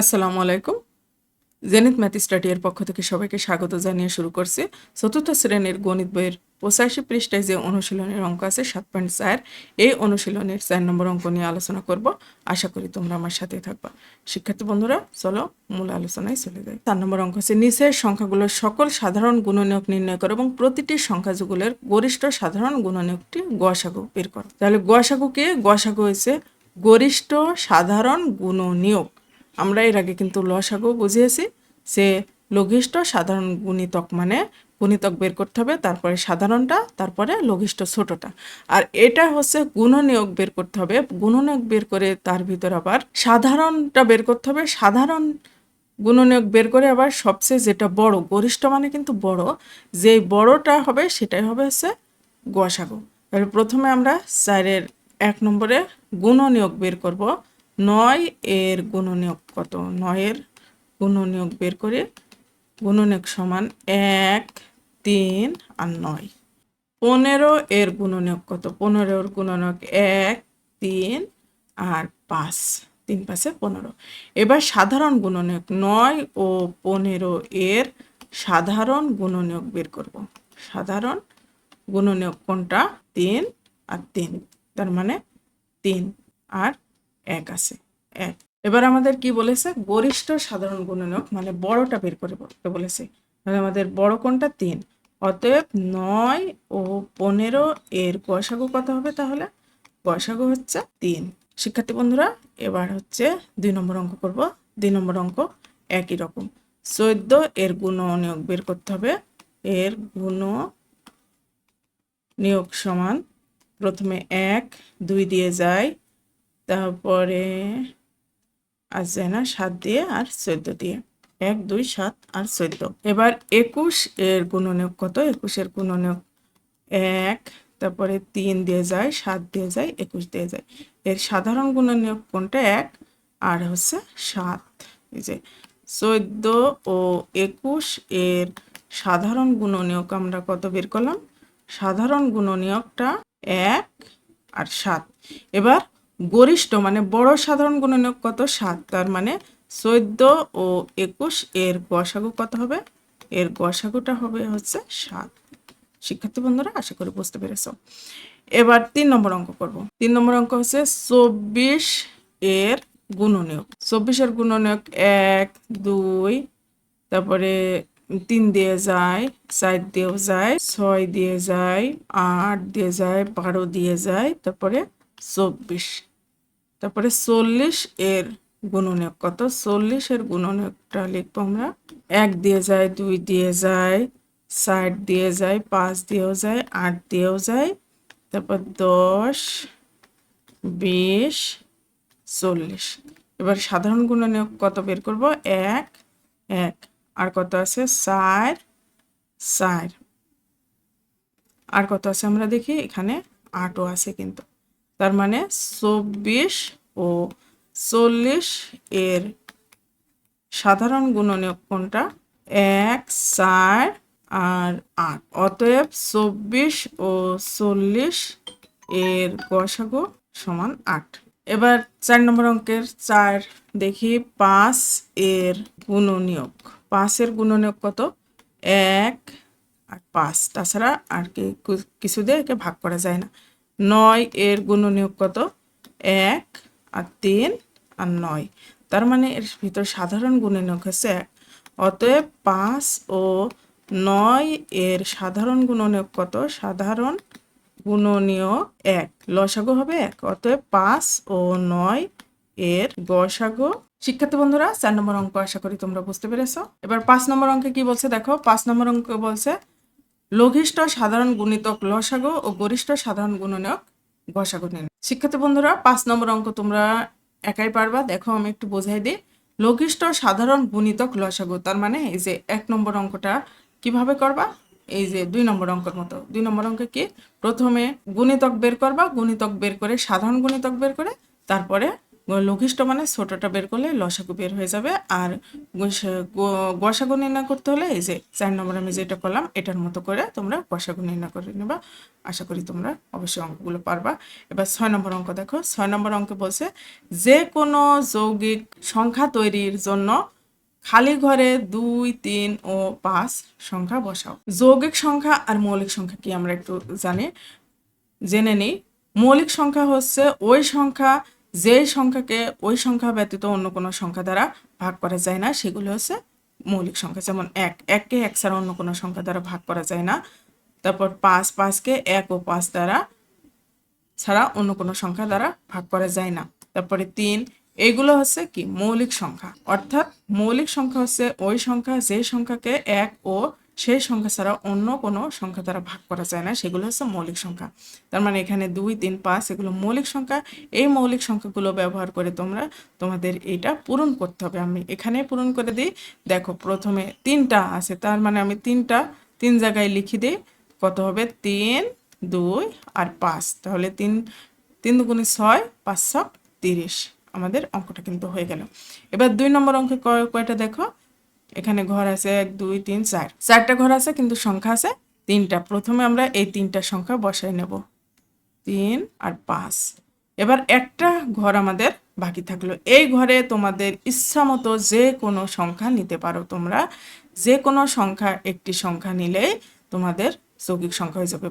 আসসালামু আলাইকুম। Zenit math study এর পক্ষ থেকে সবাইকে স্বাগত জানিয়ে শুরু করছি। চতুর্থ শ্রেণির গণিত বইয়ের পঁচাশি পৃষ্ঠায় যে অনুশীলনের অঙ্ক আছে, সাত পয়েন্ট চার, এই অনুশীলনের চার নম্বর অঙ্ক নিয়ে আলোচনা করব। আশা করি তোমরা আমার সাথে থাকবা। শিক্ষার্থী বন্ধুরা, চলো মূল আলোচনায় চলে যাই। চার নম্বর অঙ্ক হচ্ছে, নিচের সংখ্যাগুলোর সকল সাধারণ গুণনীয়ক নির্ণয় করো এবং প্রতিটি সংখ্যাযুগলের গরিষ্ঠ সাধারণ গুণনীয়কটি গসাগু বের করো। তাহলে গসাগুকে গসাগু হয়েছে গরিষ্ঠ সাধারণ গুণনীয়ক। আমরা এর আগে কিন্তু লসাগু বুঝিয়েছি যে লঘিষ্ঠ সাধারণ গুণিতক মানে গুণিতক বের করতে হবে, তারপরে সাধারণটা, তারপরে লঘিষ্ঠ ছোটটা। আর এটা হচ্ছে গুণনীয়ক বের করতে হবে। গুণনীয়ক বের করে তার ভিতর আবার সাধারণটা বের করতে হবে। সাধারণ গুণনীয়ক বের করে আবার সবচেয়ে যেটা বড়, গরিষ্ঠ মানে কিন্তু বড় যে বড়টা হবে সেটাই হবে হচ্ছে গসাগু তাহলে প্রথমে আমরা চারের এক নম্বরে গুণনীয়ক বের করব। নয় এর গুণনীয়ক কত? নয়ের গুণনীয়ক বের করে গুণনীয়ক সমান এক, তিন আর নয়। পনেরো এর গুণনীয়ক কত? পনেরোর গুণনীয়ক এক, তিন আর পাঁচ। তিন পাঁচে পনেরো। এবার সাধারণ গুণনীয়ক নয় ও পনেরো এর সাধারণ গুণনীয়ক বের করব। সাধারণ গুণনীয়ক কোনটা? তিন আর তিন। তার মানে তিন আর এক আছে, এক। এবার আমাদের কি বলেছে? গরিষ্ঠ সাধারণ গুণনীয়ক মানে বড়টা বের করে বলতে বলেছে? মানে আমাদের বড় কোনটা? তিন। অতএব নয় ও পনেরো এর গসাগু কত হবে তাহলে? গসাগু হচ্ছে তিন। শিক্ষার্থী বন্ধুরা, এবার হচ্ছে দুই নম্বর অঙ্ক করব। দুই নম্বর অঙ্ক একই রকম। চোদ্দ এর গুণ নিয়োগ বের করতে হবে। এর গুণ নিয়োগ সমান প্রথমে এক, দুই দিয়ে যায় তারপরে যায় না সাত দিয়ে আর চোদ্দ দিয়ে। এক, দুই, সাত আর চোদ্দ। এবার একুশ এর গুণনীয়ক কত? একুশের গুণনীয়ক এক, তারপরে তিন দিয়ে যায়, সাত দিয়ে যায়, একুশ দিয়ে যায়। এর সাধারণ গুণনীয়ক কোনটা? এক আর হচ্ছে সাত। এই যে চোদ্দ ও একুশ এর সাধারণ গুণনীয়ক আমরা কত বের করলাম? সাধারণ গুণনীয়কটা এক আর সাত। এবার গরিষ্ঠ মানে বড় সাধারণ গুণনীয়ক কত? সাত। তার মানে চোদ্দ ও একুশ, এর গসাগু কত হবে? এর গসাগুটা হবে হচ্ছে সাত। শিক্ষার্থী বন্ধুরা, আশা করি বুঝতে পেরেছ। এবার তিন নম্বর অঙ্ক করব। তিন নম্বর অঙ্ক হচ্ছে চব্বিশ এর গুণনীয়ক। চব্বিশের গুণনীয়ক এক, দুই, তারপরে তিন দিয়ে যায়, চার দিয়েও যায়, ছয় দিয়ে যায়, আট দিয়ে যায়, বারো দিয়ে যায়, তারপরে চব্বিশ। তারপরে চল্লিশ এর গুণনীয়ক কত? চল্লিশ চল্লিশের গুণনীয়কটা লিখব আমরা। এক দিয়ে যায়, দুই দিয়ে যায় ষাট দিয়ে যায়, পাঁচ দিয়েও যায়, আট দিয়েও যায়। তারপর দশ, বিশ, চল্লিশ। এবার সাধারণ গুণনীয়ক কত বের করব? এক এক। আর কত আছে? চার চার। আর কত আছে আমরা দেখি? এখানে আটও আছে কিন্তু। তার মানে চব্বিশ ও চল্লিশ এর সাধারণ গুণনীয়ক কোনটা? এক, চার আর আট। অতএব চব্বিশ ও চল্লিশ এর গসাগু সমান আট। এবার চার নম্বর অঙ্কের চার দেখি, পাঁচ এর গুণনীয়ক। পাঁচের গুণনীয়ক কত? এক আর পাঁচ। তাছাড়া আর কি কিছু দিয়ে একে ভাগ করা যায় না। নয় এর গুণনীয়ক কত? এক আর তিন আর নয়। তার মানে এর ভিতর সাধারণ গুণনীয়ক হচ্ছে এক। অতএব পাঁচ ও নয় এর সাধারণ গুণনীয়ক কত? সাধারণ গুণনীয় এক। লসাগু হবে এক। অতএব পাঁচ ও নয় এর গসাগু। শিক্ষার্থী বন্ধুরা, চার নম্বর অঙ্ক আশা করি তোমরা বুঝতে পেরেছ। এবার পাঁচ নম্বর অঙ্কে কি বলছে? দেখো, পাঁচ নম্বর অঙ্ক বলছে লঘিষ্ঠ সাধারণ গুণিতক লসাগু ও গরিষ্ঠ সাধারণ গুণনীয়ক গসাগু নিন শিক্ষার্থী বন্ধুরা, পাঁচ নম্বর অঙ্ক তোমরা একাই পারবা। দেখো, আমি একটু বোঝাই দিই। লঘিষ্ঠ সাধারণ গুণিতক লসাগু, তার মানে এই যে এক নম্বর অঙ্কটা কীভাবে করবা? এই যে দুই নম্বর অঙ্কের মতো। দুই নম্বর অঙ্কে কি? প্রথমে গুণিতক বের করবা, গুণিতক বের করে, সাধারণ গুণিতক বের করে, তারপরে লঘিষ্ঠ মানে ছোটটা বের করলে লসাগু বের হয়ে যাবে। আর গসাগু নির্ণয় করতে হলে এই যে চার নম্বর আমি যেটা করলাম, এটার মতো করে তোমরা গসাগু নির্ণয় করে নেবা। আশা করি তোমরা অবশ্যই অঙ্কগুলো পারবা। এবার ছয় নম্বর অঙ্ক দেখো। ছয় নম্বর অঙ্কে বলছে, যে কোনো যৌগিক সংখ্যা তৈরির জন্য খালি ঘরে দুই, তিন ও পাঁচ সংখ্যা বসাও। যৌগিক সংখ্যা আর মৌলিক সংখ্যা কি আমরা একটু জানি, জেনে নিই। মৌলিক সংখ্যা হচ্ছে ওই সংখ্যা যে সংখ্যাকে ওই সংখ্যা ব্যতীত অন্য কোনো সংখ্যা দ্বারা ভাগ করা যায় না, সেগুলো হচ্ছে মৌলিক সংখ্যা। যেমন এক এককে এক ছাড়া অন্য কোনো সংখ্যা দ্বারা ভাগ করা যায় না। তারপর পাঁচ, পাঁচকে এক ও পাঁচ দ্বারা ছাড়া অন্য কোনো সংখ্যা দ্বারা ভাগ করা যায় না। তারপরে তিন, এগুলো হচ্ছে কি? মৌলিক সংখ্যা। অর্থাৎ মৌলিক সংখ্যা হচ্ছে ওই সংখ্যা যে সংখ্যাকে এক ও সেই সংখ্যা ছাড়া অন্য কোনো সংখ্যা দ্বারা ভাগ করা যায় না, সেগুলো হচ্ছে মৌলিক সংখ্যা। তার মানে এখানে দুই, তিন, পাঁচ, এগুলো মৌলিক সংখ্যা। এই মৌলিক সংখ্যাগুলো ব্যবহার করে তোমরা, তোমাদের এটা পূরণ করতে হবে। আমি এখানে পূরণ করে দিই। দেখো, প্রথমে তিনটা আছে, তার মানে আমি তিনটা, তিন জায়গায় লিখে দিই। কত হবে? তিন, দুই আর পাঁচ। তাহলে তিন তিন দুগুণে ছয়, পাঁচ তিরিশ। আমাদের অঙ্কটা কিন্তু হয়ে গেল। এবার দুই নম্বর অঙ্কে কয়- কয়টা দেখো? এখানে ঘর আছে এক, দুই, তিন, চার। চারটা ঘর আছে, কিন্তু সংখ্যা আছে তিনটা। প্রথমে আমরা এই তিনটা সংখ্যা বসাই নেব। তিন আর পাঁচ। এবার একটা ঘর আমাদের বাকি থাকল। এই ঘরে তোমাদের ইচ্ছা মতো যে কোনো সংখ্যা নিতে পারো তোমরা। যে কোনো সংখ্যা, একটি সংখ্যা নিলেই তোমাদের যৌগিক সংখ্যা হয়ে যাবে।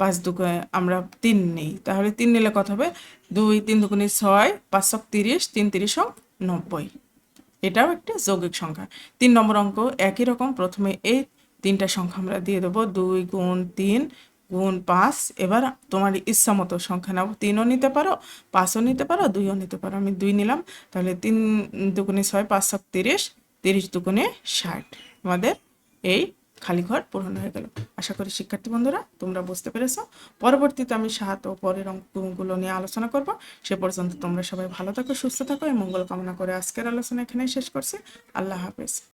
পাঁচ দুগুণে আমরা তিন নেই। তাহলে তিন নিলে কত হবে? দুই, তিন দুগুণে ছয়, পাঁচ ছক তিরিশ, তিন তিরিশ নব্বই। এটাও একটা যৌগিক সংখ্যা। তিন নম্বর অঙ্ক, একই রকম প্রথমে এই তিনটা সংখ্যা আমরা দিয়ে দেবো, দুই গুণ তিন গুণ পাঁচ। এবার তোমার ইচ্ছা মতো সংখ্যা নাও। তিনও নিতে পারো, পাঁচও নিতে পারো, দুইও নিতে পারো। আমি দুই নিলাম, তাহলে তিন দুগুণে ছয়, পাঁচ সাত তিরিশ তিরিশ দুগুণে ষাট। আমাদের এই খালি ঘর পূরণ হয়ে গেল। আশা করি শিক্ষার্থী বন্ধুরা, তোমরা বুঝতে পেরেছ। পরবর্তীতে আমি সাত ও পরের অঙ্কগুলো নিয়ে আলোচনা করব। সে পর্যন্ত তোমরা সবাই ভালো থাকো, সুস্থ থাকো, এই মঙ্গল কামনা করে আজকের আলোচনা এখানেই শেষ করছি। আল্লাহ হাফেজ।